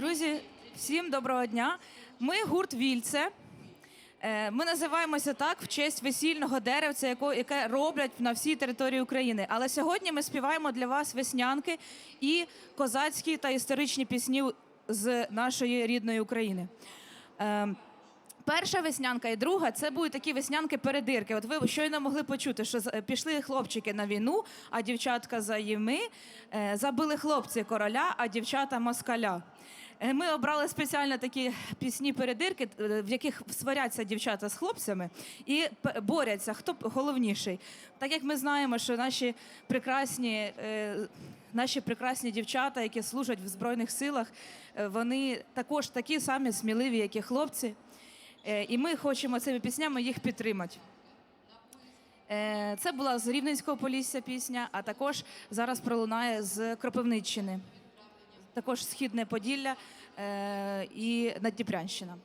Друзі, всім доброго дня. Ми гурт Вільце. Е, Ми називаємося так в честь весільного деревця, яке роблять на всій території України. Але сьогодні ми співаємо для вас веснянки і козацькі та історичні пісні з нашої рідної України. Е, Перша веснянка і друга це будуть такі веснянки-передирки. От ви щойно могли почути, що з- пішли хлопчики на війну, а дівчатка за їми. Е, Забили хлопці короля, а дівчата москаля. Е, Ми обрали спеціально такі пісні-передирки, е, в яких сваряться дівчата з хлопцями і борються, хто головніший. Так як ми знаємо, що наші прекрасні. е, Наші прекрасні дівчата, які служать в збройних силах, вони також такі самі сміливі, як і хлопці. І ми хочемо цими піснями їх підтримати. Це була з Рівненського Полісся пісня, а також зараз пролунає з Кропивниччини. Також Східне Поділля е, і Наддніпрянщина.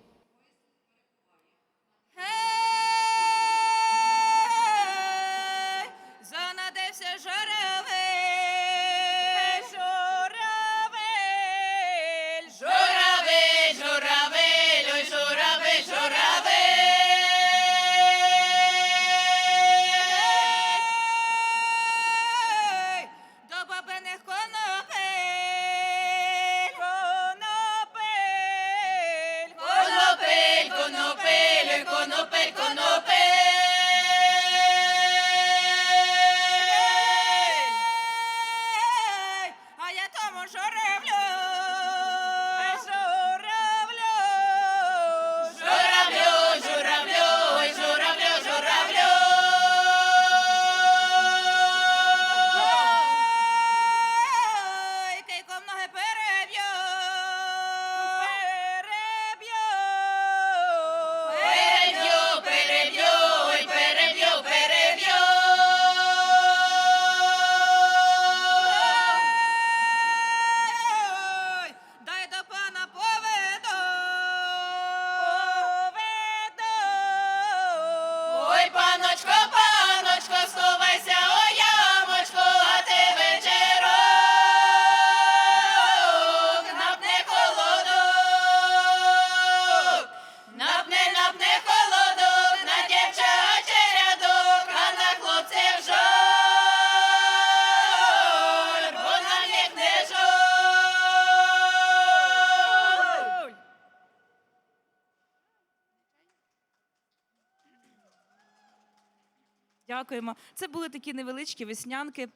Дякуємо. Це були такі невеличкі веснянки,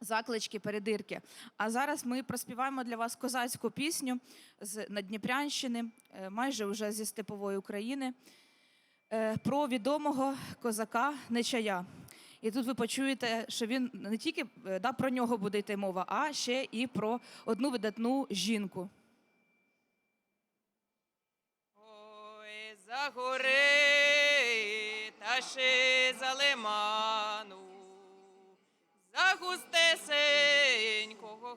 заклички, передирки. А зараз ми проспіваємо для вас козацьку пісню з Надніпрянщини, е, майже вже зі степової України, е, про відомого козака Нечая. І тут ви почуєте, що він не тільки е, да, про нього буде йти мова, а ще і про одну видатну жінку. Ой, за гори та за лиману, за густесенького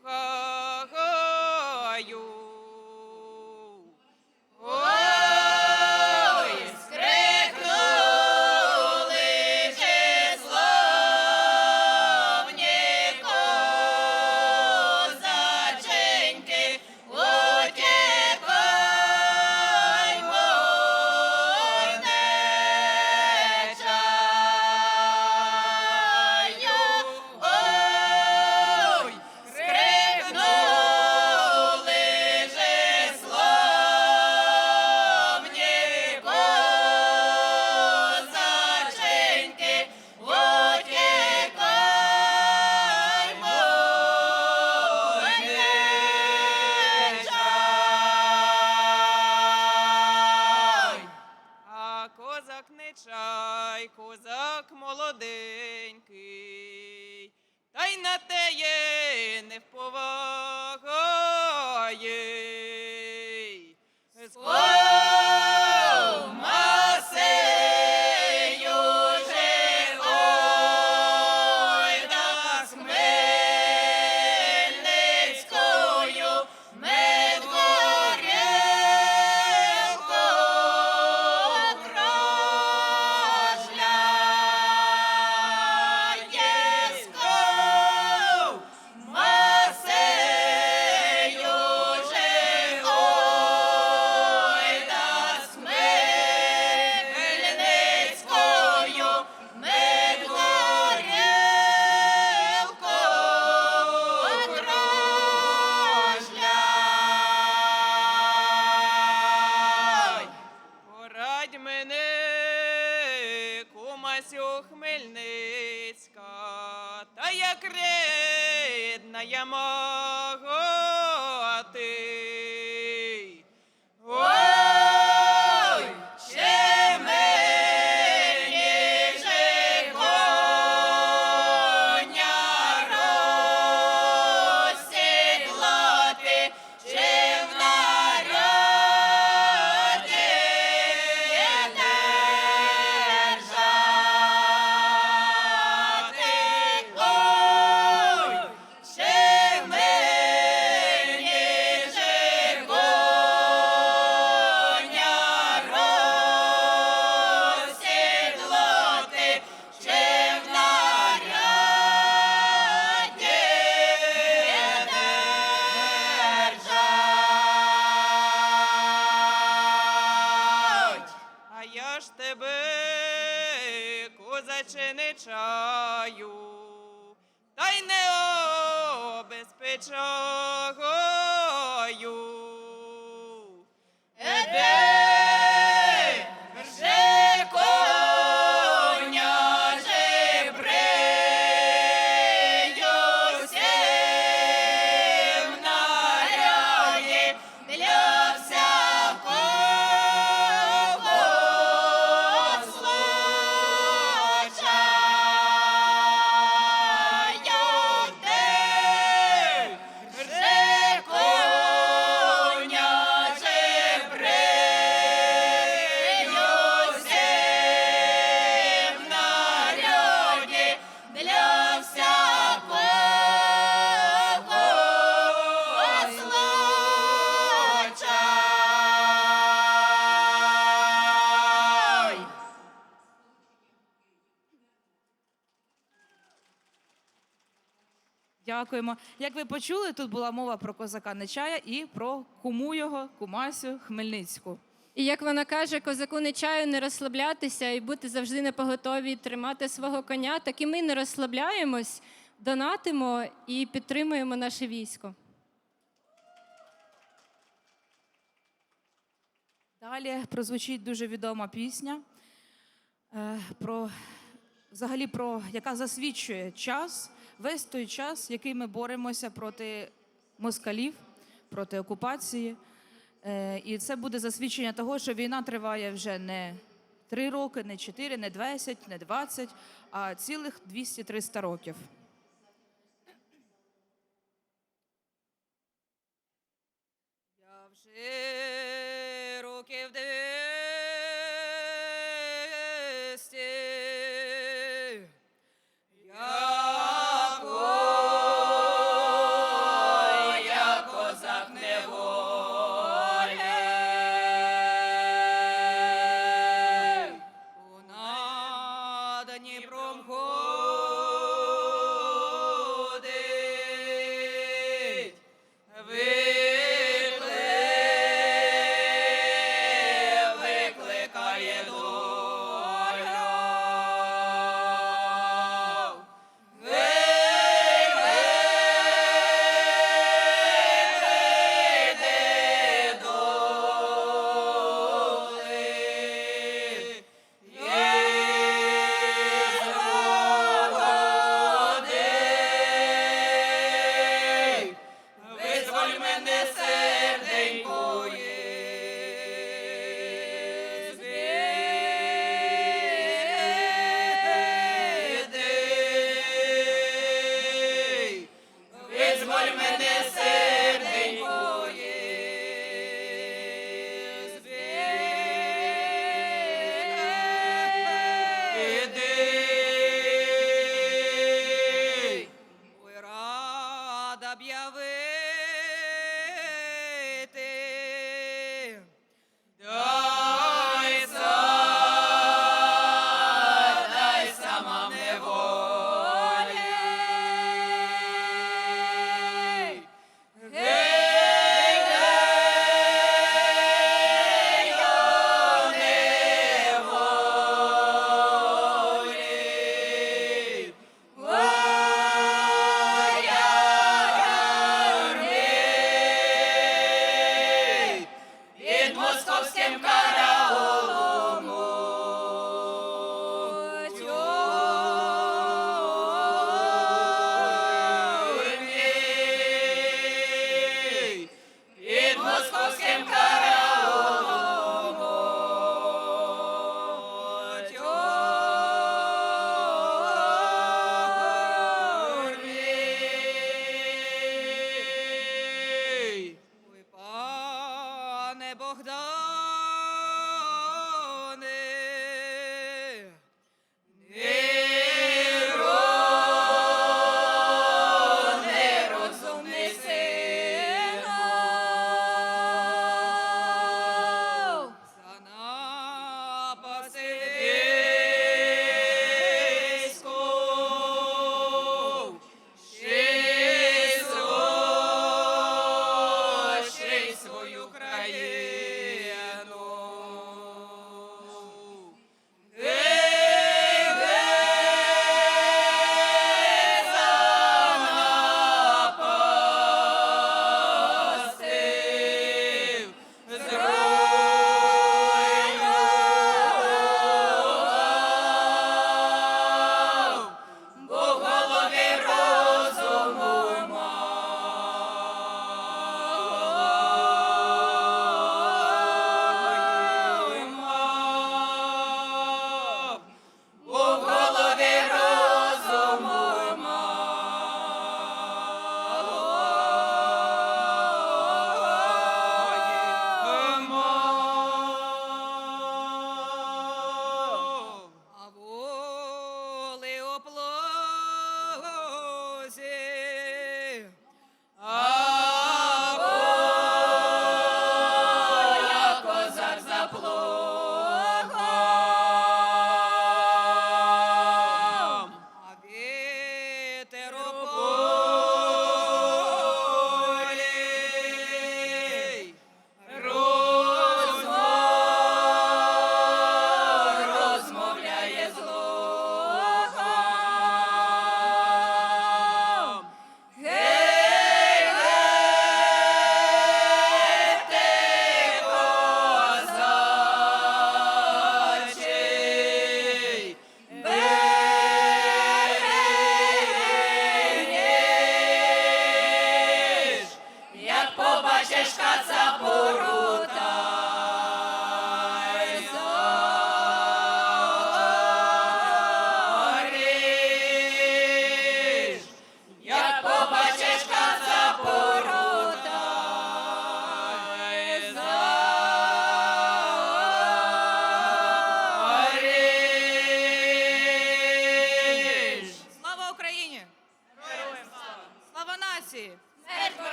Дякуємо. Як ви почули, тут була мова про козака Нечая і про куму його, кумасю Хмельницьку. І як вона каже, козаку не чаю не розслаблятися і бути завжди на поготові, тримати свого коня, так і ми не розслабляємось, донатимо і підтримуємо наше військо. Далі прозвучить дуже відома пісня, е, про, взагалі про, яка засвідчує час, весь той час, який ми боремося проти москалів, проти окупації. Е, І це буде засвідчення того, що війна триває вже не три роки, не чотири, не 10, не 20, а цілих 200-300 років. Я вже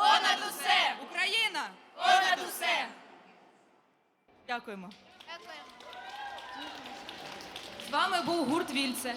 Понад усе! Україна! Понад усе! Дякуємо. Дякуємо. З вами був гурт Вільце.